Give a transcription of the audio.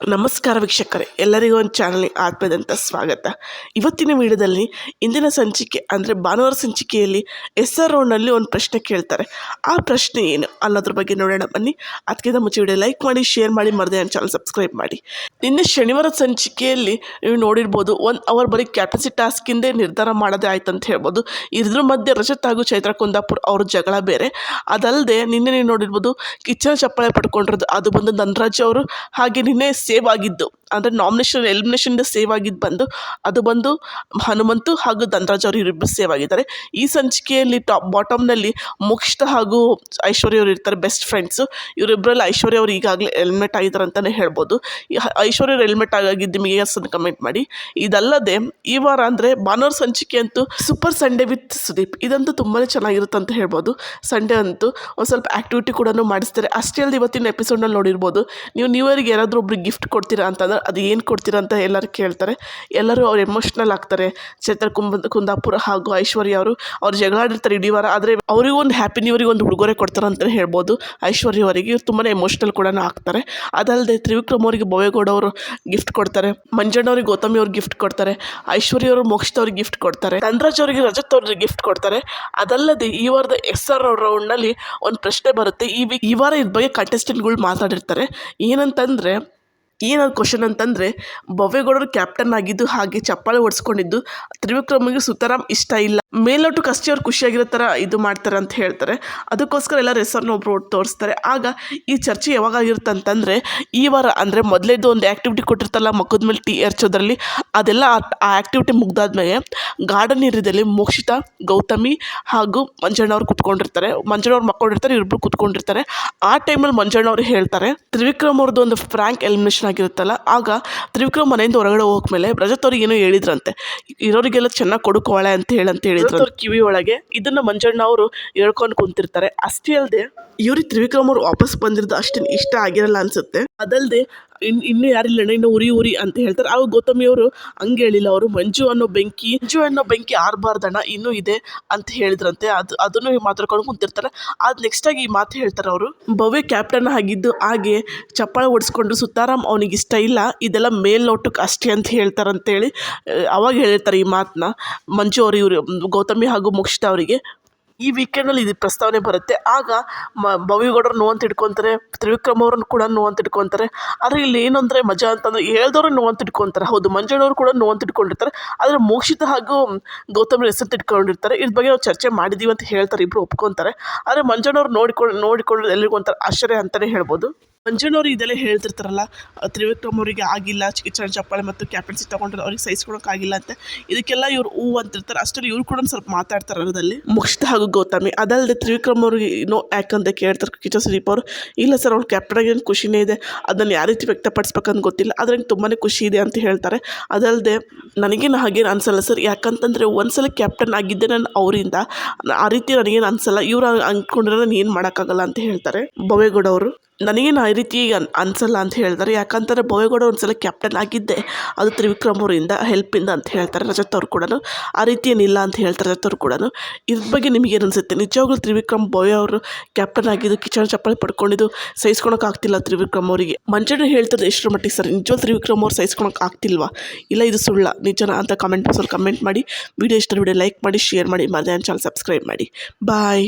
ನಮಸ್ಕಾರ ವೀಕ್ಷಕರೇ, ಎಲ್ಲರಿಗೂ ಒಂದು ಚಾನಲ್ಗೆ ಆತ್ಮದಂತ ಸ್ವಾಗತ. ಇವತ್ತಿನ ವಿಡಿಯೋದಲ್ಲಿ ಇಂದಿನ ಸಂಚಿಕೆ ಅಂದರೆ ಭಾನುವಾರ ಸಂಚಿಕೆಯಲ್ಲಿ ಎಸ್ ಆರ್ ರೋಡ್ನಲ್ಲಿ ಒಂದು ಪ್ರಶ್ನೆ ಕೇಳ್ತಾರೆ. ಆ ಪ್ರಶ್ನೆ ಏನು ಅನ್ನೋದ್ರ ಬಗ್ಗೆ ನೋಡೋಣ, ಬನ್ನಿ. ಅದಕ್ಕಿಂತ ಮುಂಚೆ ವಿಡಿಯೋ ಲೈಕ್ ಮಾಡಿ, ಶೇರ್ ಮಾಡಿ, ಮರದೆ ನನ್ನ ಚಾನಲ್ ಸಬ್ಸ್ಕ್ರೈಬ್ ಮಾಡಿ. ನಿನ್ನೆ ಶನಿವಾರ ಸಂಚಿಕೆಯಲ್ಲಿ ನೀವು ನೋಡಿರ್ಬೋದು ಒಂದು ಅವರ್ ಬರೀ ಕ್ಯಾಪಸಿ ಟಾಸ್ಕಿಂದೇ ನಿರ್ಧಾರ ಮಾಡೋದೇ ಆಯ್ತು ಅಂತ ಹೇಳ್ಬೋದು. ಇದ್ರ ಮಧ್ಯೆ ರಜತ್ ಹಾಗೂ ಚೈತ್ರ ಕುಂದಾಪುರ್ ಅವ್ರ ಜಗಳ ಬೇರೆ. ಅದಲ್ಲದೆ ನಿನ್ನೆ ನೀವು ನೋಡಿರ್ಬೋದು, ಕಿಚ್ಚನ ಚಪ್ಪಾಳೆ ಪಡ್ಕೊಂಡಿರೋದು, ಅದು ಬಂದು ನನ್ರಾಜ್ ಅವರು. ಹಾಗೆ ನಿನ್ನೆ ಸೇವ್ ಆಗಿದ್ದು. ಅಂದರೆ ನಾಮಿನೇಷನ್ ಎಲಿಮಿನೇಷನ್ದ ಸೇವ್ ಆಗಿದ್ದು ಬಂದು, ಅದು ಬಂದು ಹನುಮಂತು ಹಾಗೂ ಧನರಾಜ್ ಅವರು ಇವರಿಬ್ಬರು ಸೇವ್ ಆಗಿದ್ದಾರೆ. ಈ ಸಂಚಿಕೆಯಲ್ಲಿ ಟಾಪ್ ಬಾಟಮ್ನಲ್ಲಿ ಮೋಕ್ಷಿತ ಹಾಗೂ ಐಶ್ವರ್ಯ ಅವರು ಇರ್ತಾರೆ ಬೆಸ್ಟ್ ಫ್ರೆಂಡ್ಸು ಇವರಿಬ್ಬರಲ್ಲಿ ಐಶ್ವರ್ಯ ಅವರು ಈಗಾಗಲೇ ಎಲಿಮಿನೇಟ್ ಆಗಿದ್ದಾರೆ ಅಂತಲೇ ಹೇಳ್ಬೋದು. ಐಶ್ವರ್ಯ ಅವರು ಆಗಿದ್ದು ನಿಮಗೆ ಅಂತ ಕಮೆಂಟ್ ಮಾಡಿ. ಇದಲ್ಲದೆ, ಈ ವಾರ ಅಂದರೆ ಭಾನುವಾರ ಸಂಚಿಕೆ ಅಂತೂ ಸೂಪರ್ ಸಂಡೇ ವಿತ್ ಸುದೀಪ್. ಇದಂತೂ ತುಂಬಾ ಚೆನ್ನಾಗಿರುತ್ತೆ ಅಂತ ಹೇಳ್ಬೋದು. ಸಂಡೇ ಅಂತೂ ಒಂದು ಸ್ವಲ್ಪ ಆ್ಯಕ್ಟಿವಿಟಿ ಕೂಡ ಮಾಡಿಸ್ತಾರೆ. ಅಷ್ಟೇ ಅಲ್ಲದೆ ಇವತ್ತಿನ ಎಪಿಸೋಡ್ನಲ್ಲಿ ನೋಡಿರ್ಬೋದು. ನೀವು ನ್ಯೂ ಇಯರ್ಗೆ ಯಾರಾದರೂ ಒಬ್ರಿಗೆ ಗಿಫ್ಟ್ ಕೊಡ್ತೀರಾ ಅಂತಂದ್ರೆ ಅದು ಏನು ಕೊಡ್ತೀರಾ ಅಂತ ಎಲ್ಲರೂ ಕೇಳ್ತಾರೆ. ಎಲ್ಲರೂ ಅವ್ರು ಎಮೋಷ್ನಲ್ ಆಗ್ತಾರೆ. ಚೈತ್ರ ಕುಂಬ, ಕುಂದಾಪುರ ಹಾಗೂ ಐಶ್ವರ್ಯ ಅವರು, ಅವ್ರು ಜಗಳಾಡಿರ್ತಾರೆ ಇಡೀ ವಾರ. ಆದರೆ ಅವರಿಗೂ ಒಂದು ಹ್ಯಾಪಿ ನ್ಯೂ ಇಯರ್ಗೆ ಒಂದು ಉಡುಗೊರೆ ಕೊಡ್ತಾರೆ ಅಂತಲೇ ಹೇಳ್ಬೋದು. ಐಶ್ವರ್ಯ ಅವರಿಗೆ ಇವ್ರು ತುಂಬಾ ಎಮೋಷ್ನಲ್ ಕೂಡ ಆಗ್ತಾರೆ. ಅದಲ್ಲದೆ ತ್ರಿವಿಕ್ರಮ್ ಅವರಿಗೆ ಬೊವೇಗೌಡ ಅವರು ಗಿಫ್ಟ್ ಕೊಡ್ತಾರೆ. ಮಂಜಣ್ಣ ಅವ್ರಿಗೆ, ಗೌತಮಿ ಅವ್ರಿಗೆ ಗಿಫ್ಟ್ ಕೊಡ್ತಾರೆ. ಐಶ್ವರ್ಯ ಅವರು, ಮೋಕ್ಷಿತ ಅವ್ರಿಗೆ ಗಿಫ್ಟ್ ಕೊಡ್ತಾರೆ. ಧನರಾಜ್ ಅವರಿಗೆ ರಜತ್ ಅವ್ರಿಗೆ ಗಿಫ್ಟ್ ಕೊಡ್ತಾರೆ. ಅದಲ್ಲದೆ ಈ ವಾರದ ಎಸ್ ಆರ್ ರೌಂಡ್ನಲ್ಲಿ ಒಂದು ಪ್ರಶ್ನೆ ಬರುತ್ತೆ. ಈ ವೀಕ್ ಈ ವಾರ ಇದ್ರ ಬಗ್ಗೆ ಕಂಟೆಸ್ಟೆಂಟ್ಗಳು ಮಾತಾಡಿರ್ತಾರೆ. ಏನಂತಂದರೆ ಏನದು ಕ್ವಶನ್ ಅಂತಂದರೆ ಬೊವ್ವೇಗೌಡರು ಕ್ಯಾಪ್ಟನ್ ಆಗಿದ್ದು ಹಾಗೆ ಚಪ್ಪಾಳೆ ಹೊಡೆಸ್ಕೊಂಡಿದ್ದು ತ್ರಿವಿಕ್ರಮಿಗೆ ಸುತರಾಮ್ ಇಷ್ಟ ಇಲ್ಲ. ಮೇಲ್ನೋಟಕ್ಕೆ ಅಷ್ಟೇ ಅವ್ರು ಖುಷಿಯಾಗಿರೋ ಥರ ಇದು ಮಾಡ್ತಾರೆ ಅಂತ ಹೇಳ್ತಾರೆ. ಅದಕ್ಕೋಸ್ಕರ ಎಲ್ಲ ರೇಸರ್ನ ಒಬ್ಬರು ಒಟ್ಟು ತೋರಿಸ್ತಾರೆ. ಆಗ ಈ ಚರ್ಚೆ ಯಾವಾಗ ಆಗಿರುತ್ತೆ ಅಂತಂದರೆ, ಈ ವಾರ ಅಂದರೆ ಮೊದಲೇದು ಒಂದು ಆ್ಯಕ್ಟಿವಿಟಿ ಕೊಟ್ಟಿರ್ತಲ್ಲ ಮಕ್ಕದ ಮೇಲೆ ಟೀ ಎರಚೋದ್ರಲ್ಲಿ ಅದೆಲ್ಲ ಆ- ಆ್ಯಕ್ಟಿವಿಟಿ ಮುಗ್ದಾದ್ಮೇಲೆ ಗಾರ್ಡನ್ ಏರಿಯಾದಲ್ಲಿ ಮೋಕ್ಷಿತ, ಗೌತಮಿ ಹಾಗೂ ಮಂಜಣ್ಣವ್ರು ಕುತ್ಕೊಂಡಿರ್ತಾರೆ. ಮಂಜಣ್ಣ ಅವ್ರು ಮಕ್ಕೊಂಡಿರ್ತಾರೆ ಇಬ್ಬರು ಕುತ್ಕೊಂಡಿರ್ತಾರೆ. ಆ ಟೈಮಲ್ಲಿ ಮಂಜಣ್ಣವ್ರು ಹೇಳ್ತಾರೆ, ತ್ರಿವಿಕ್ರಮ್ ಅವ್ರದ್ದು ಒಂದು ಫ್ರ್ಯಾಂಕ್ ಎಲಿಮಿನೇಷನ್ ಆಗಿರುತ್ತಲ್ಲ, ಆಗ ತ್ರಿವಿಕ್ರಮ್ ಮನೆಯಿಂದ ಹೊರಗಡೆ ಹೋಗ್ಮೇಲೆ ರಜತ್ ಅವ್ರಿಗೆ ಏನೋ ಹೇಳಿದ್ರಂತೆ. ಇರೋರಿಗೆಲ್ಲ ಚೆನ್ನಾಗಿ ಕೊಡುಕೋಳೆ ಅಂತ ಹೇಳಿ ಅವ್ರ ಕಿವಿ ಒಳಗೆ, ಇದನ್ನ ಮಂಜಣ್ಣ ಅವರು ಹೇಳ್ಕೊಂಡು ಕುಂತಿರ್ತಾರೆ. ಅಷ್ಟೇ ಅಲ್ಲದೆ ಇವ್ರಿಗೆ ತ್ರಿವಿಕ್ರಮ್ ಅವ್ರು ವಾಪಸ್ ಬಂದಿರೋದು ಅಷ್ಟೇನು ಇಷ್ಟ ಆಗಿರಲ್ಲ ಅನ್ಸುತ್ತೆ. ಅದಲ್ಲದೆ ಇನ್, ಇನ್ನೂ ಯಾರಿಲ್ಲ ಇನ್ನು ಉರಿ ಉರಿ ಅಂತ ಹೇಳ್ತಾರೆ. ಅವಾಗ ಗೌತಮಿ ಅವರು ಹಂಗೆ ಹೇಳಿಲ್ಲ, ಅವರು ಮಂಜು ಅನ್ನೋ ಬೆಂಕಿ, ಮಂಜು ಅನ್ನೋ ಬೆಂಕಿ ಆರಬಾರ್ದಣ್ಣ, ಇನ್ನೂ ಇದೆ ಅಂತ ಹೇಳಿದ್ರಂತೆ. ಅದು, ಅದನ್ನು ಮಾತಾಡ್ಕೊಂಡು ಕುಂತಿರ್ತಾರೆ. ಅದು ನೆಕ್ಸ್ಟ್ ಆಗಿ ಈ ಮಾತು ಹೇಳ್ತಾರೆ ಅವರು. ಭವ್ಯ ಕ್ಯಾಪ್ಟನ್ ಆಗಿದ್ದು ಹಾಗೆ ಚಪ್ಪಾಳ ಓಡಿಸ್ಕೊಂಡು ಸುತ್ತಾರಾಮ್ ಅವನಿಗೆ ಇಷ್ಟ ಇಲ್ಲ, ಇದೆಲ್ಲ ಮೇಲ್ನೋಟಕ್ಕೆ ಅಷ್ಟೇ ಅಂತ ಹೇಳ್ತಾರಂತೇಳಿ ಹೇಳಿ ಅವಾಗ ಹೇಳಿರ್ತಾರೆ ಈ ಮಾತನ್ನ ಮಂಜು ಅವರು ಇವರು, ಗೌತಮಿ ಹಾಗೂ ಮೋಕ್ಷಿತ ಅವರಿಗೆ. ಈ ವೀಕೆಂಡಲ್ಲಿ ಇದು ಪ್ರಸ್ತಾವನೆ ಬರುತ್ತೆ. ಆಗ ಮ ಭವಿಗೌಡರು ನೋವು ಅಂತ ಇಟ್ಕೊತಾರೆ, ತ್ರಿವಿಕ್ರಮ್ ಅವ್ರನ್ನ ಕೂಡ ನೋವು ಅಂತ ಇಟ್ಕೊತಾರೆ. ಆದರೆ ಇಲ್ಲಿ ಏನಂದರೆ ಮಜಾ ಅಂತಂದ್ರೆ ಹೇಳ್ದವ್ರು ನೋವು ಅಂತ ಇಟ್ಕೊತಾರೆ. ಹೌದು ಮಂಜಣ್ಣವ್ರು ಕೂಡ ನೋವು ಅಂತ ಇಟ್ಕೊಂಡಿರ್ತಾರೆ. ಆದರೆ ಮೋಕ್ಷಿತ ಹಾಗೂ ಗೌತಮ್ ಹೆಸರು ಇಟ್ಕೊಂಡಿರ್ತಾರೆ. ಇದ್ರ ಬಗ್ಗೆ ನಾವು ಚರ್ಚೆ ಮಾಡಿದ್ದೀವಿ ಅಂತ ಹೇಳ್ತಾರೆ ಇಬ್ಬರು ಒಪ್ಕೊತಾರೆ. ಆದರೆ ಮಂಜಣ್ಣವ್ರು ನೋಡಿಕೊಂಡು ನೋಡಿಕೊಂಡು ಎಲ್ರಿಗೂ ಒಂಥರ ಆಶ್ಚರ್ಯ ಅಂತಲೇ ಹೇಳ್ಬೋದು. ಮಂಜಣ್ಣವ್ರು ಇದೆಲ್ಲ ಹೇಳ್ತಿರ್ತಾರಲ್ಲ ತ್ರಿವಿಕ್ರಮ್ ಅವರಿಗೆ ಆಗಿಲ್ಲ ಕಿಚನ್ ಚಪ್ಪಾಳೆ ಮತ್ತು ಕ್ಯಾಪ್ಟನ್ಸಿ ತಗೊಂಡ್ರೆ ಅವ್ರಿಗೆ ಸಹಿಸ್ಕೊಳಕ್ಕಾಗಿಲ್ಲ ಅಂತ. ಇದಕ್ಕೆಲ್ಲ ಇವ್ರು ಹೂ ಅಂತಿರ್ತಾರೆ. ಅಷ್ಟರಲ್ಲಿ ಇವ್ರು ಕೂಡ ಸ್ವಲ್ಪ ಮಾತಾಡ್ತಾರೆ ಅದರಲ್ಲಿ. ಮುಕ್ಷಿತ ಹಾಗೂ ಗೌತಮಿ. ಅದಲ್ಲದೆ ತ್ರಿವಿಕ್ರಮ್ ಅವ್ರಿಗೆ ನೋ ಯಾಕಂತ ಕೇಳ್ತಾರೆ ಕಿಚ್ಚ ಸುದೀಪ್ ಅವರು. ಇಲ್ಲ ಸರ್ ಅವ್ರು ಕ್ಯಾಪ್ಟನ್ ಏನು ಖುಷಿನೇ ಇದೆ. ಅದನ್ನು ಯಾವ ರೀತಿ ವ್ಯಕ್ತಪಡಿಸ್ಬೇಕಂತ ಗೊತ್ತಿಲ್ಲ. ಆದರೆ ತುಂಬಾ ಖುಷಿ ಇದೆ ಅಂತ ಹೇಳ್ತಾರೆ. ಅದಲ್ಲದೆ ನನಗೇನು ಹಾಗೇನು ಅನ್ಸಲ್ಲ ಸರ್. ಯಾಕಂತಂದರೆ ಒಂದ್ಸಲ ಕ್ಯಾಪ್ಟನ್ ಆಗಿದ್ದೆ ನಾನು ಅವರಿಂದ. ಆ ರೀತಿ ನನಗೇನು ಅನ್ಸಲ್ಲ. ಇವ್ರು ಅಂದ್ಕೊಂಡ್ರೆ ನಾನು ಏನು ಮಾಡೋಕ್ಕಾಗಲ್ಲ ಅಂತ ಹೇಳ್ತಾರೆ. ಬವೇಗೌಡ ಅವರು. ನನಗೇನು ಆ ರೀತಿ ಅನ್ ಅನ್ಸಲ್ಲ ಅಂತ ಹೇಳ್ತಾರೆ. ಯಾಕಂತಂದರೆ ಭೋವೇಗೌಡ ಒಂದು ಸಲ ಕ್ಯಾಪ್ಟನ್ ಆಗಿದ್ದೆ. ಅದು ತ್ರಿವಿಕ್ರಮ್ ಅವರಿಂದ ಹೆಲ್ಪಿಂದ ಅಂತ ಹೇಳ್ತಾರೆ ರಜತ್ ಅವ್ರು ಕೂಡ ಆ ರೀತಿ ಏನಿಲ್ಲ ಅಂತ ಹೇಳ್ತಾರೆ ರಜತ್ ಅವ್ರು ಕೂಡ ಇದ್ರ ಬಗ್ಗೆ ನಿಮಗೆ ಏನು ಅನಿಸುತ್ತೆ? ನಿಜವಾಗ್ಲೂ ತ್ರಿವಿಕ್ರಮ್ ಭೋವೆ ಅವರು ಕ್ಯಾಪ್ಟನ್ ಆಗಿದ್ದು ಕಿಚನ್ ಚಪ್ಪಲಿ ಪಡ್ಕೊಂಡಿದ್ದು ಸಹಿಸ್ಕೊಳಕ್ಕೆ ಆಗ್ತಿಲ್ಲ ತ್ರಿವಿಕ್ರಮ್ ಅವರಿಗೆ. ಮಂಜಣ್ಣ ಹೇಳ್ತಾರೆ ಎಷ್ಟರ ಮಟ್ಟಿಗೆ ಸರ್? ನಿಜವಾಗ್ಲೂ ತ್ರಿವಿಕ್ರಮ್ ಅವ್ರು ಸಹಿಸ್ಕೊಳಕ್ಕೆ ಆಗ್ತಿಲ್ವಾ? ಇಲ್ಲ ಇದು ಸುಳ್ಳ. ನಿಜನಾ ಅಂತ ಕಮೆಂಟ್ ಬಾಕ್ಸಲ್ಲಿ ಕಮೆಂಟ್ ಮಾಡಿ. ವಿಡಿಯೋ ಇಷ್ಟ ವಿಡಿಯೋ ಲೈಕ್ ಮಾಡಿ ಶೇರ್ ಮಾಡಿ, ಮಧ್ಯಾಹ್ನ ಚಾನಲ್ ಸಬ್ಸ್ಕ್ರೈಬ್ ಮಾಡಿ. ಬಾಯ್